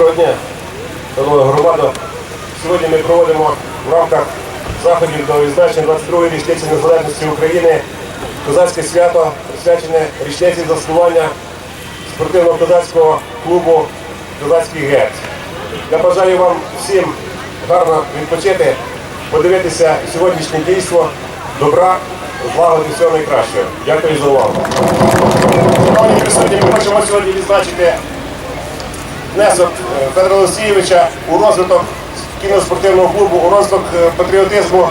Доброго дня, шановна громада. Сьогодні ми проводимо в рамках заходів до відзначення 22-ї річниці незалежності України козацьке свято, присвячене річниці заснування спортивного козацького клубу Козацький герць. Я бажаю вам всім гарно відпочити, подивитися сьогоднішнє дійство, добра, злагоди всього найкращого. Дякую за увагу. Шановні присутні, ми хочемо сьогодні відзначити внесок е, Федора Олексійовича у розвиток кіноспортивного клубу, у розвиток е, патріотизму,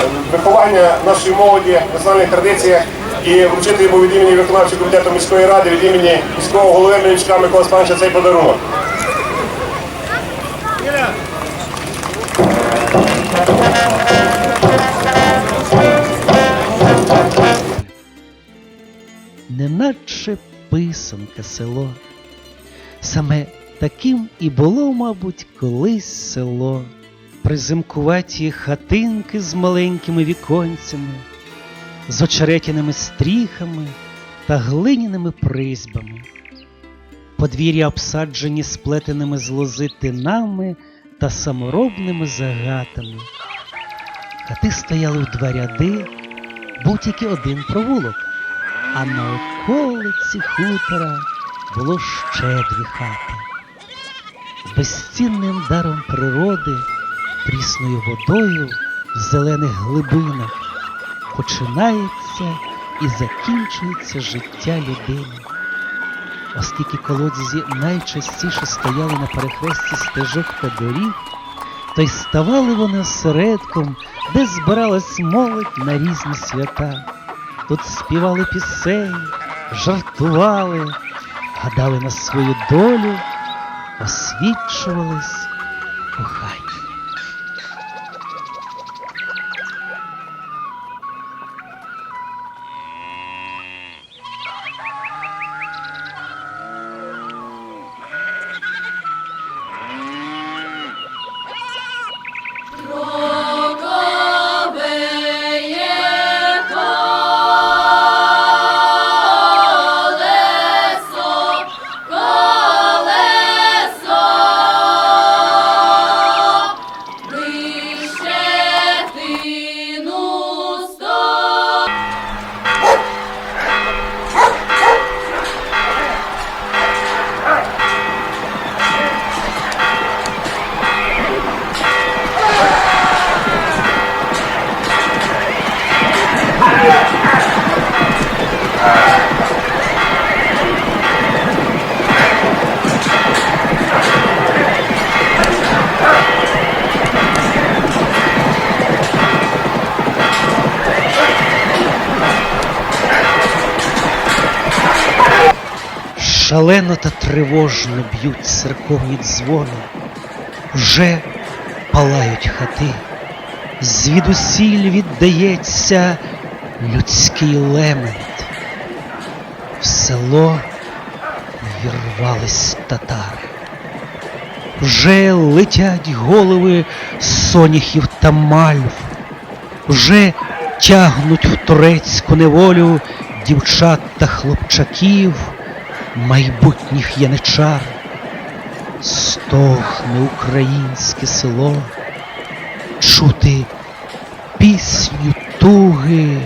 е, виховання нашої молоді, національних традиціях і вручити йому від імені виконавчого комітету міської ради, від імені міського голови Мельничка Микола Спановича цей подарунок. неначе писанка село. Таким і було, мабуть, колись село, приземкуваті хатинки з маленькими віконцями, з очеретяними стріхами та глиняними призьбами, подвір'я обсаджені сплетеними з лози тинами та саморобними загатами. Хати стояли в два ряди, був тільки один провулок а на околиці хутора було ще дві хати. Безцінним даром природи, прісною водою в зелених глибинах починається і закінчується життя людини. Оскільки колодязі найчастіше стояли на перехресті стежок та доріг, то й ставали вони осередком, де збиралась молодь на різні свята. Тут співали пісень, жартували, гадали на свою долю, освічувались Шалено та тривожно б'ють церковні дзвони, вже палають хати, звідусіль віддається людський лемент. В село вірвались татари. Вже летять голови соняхів та мальв, вже тягнуть в турецьку неволю дівчат та хлопчаків майбутніх яничар, стогне українське село, чути пісню туги,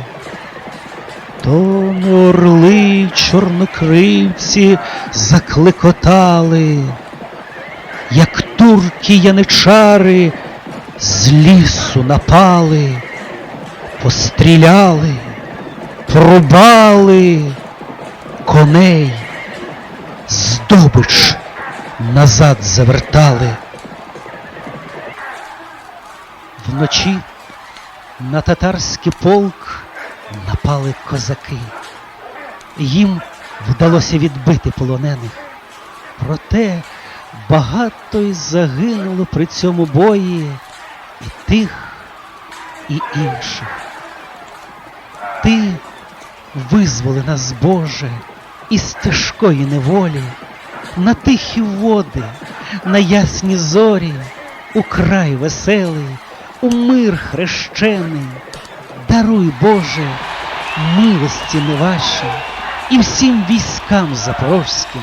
то орли чорнокривці закликотали, як турки яничари з лісу напали, постріляли, порубали коней здобич назад завертали. Вночі на татарський полк напали козаки. Їм вдалося відбити полонених. Проте багато й загинуло при цьому бої і тих, і інших. Ти визволи нас, Боже, із тяжкої неволі, на тихі води, на ясні зорі, у край веселий, у мир хрещений. Даруй, Боже, милості не ваші і всім військам запорозьким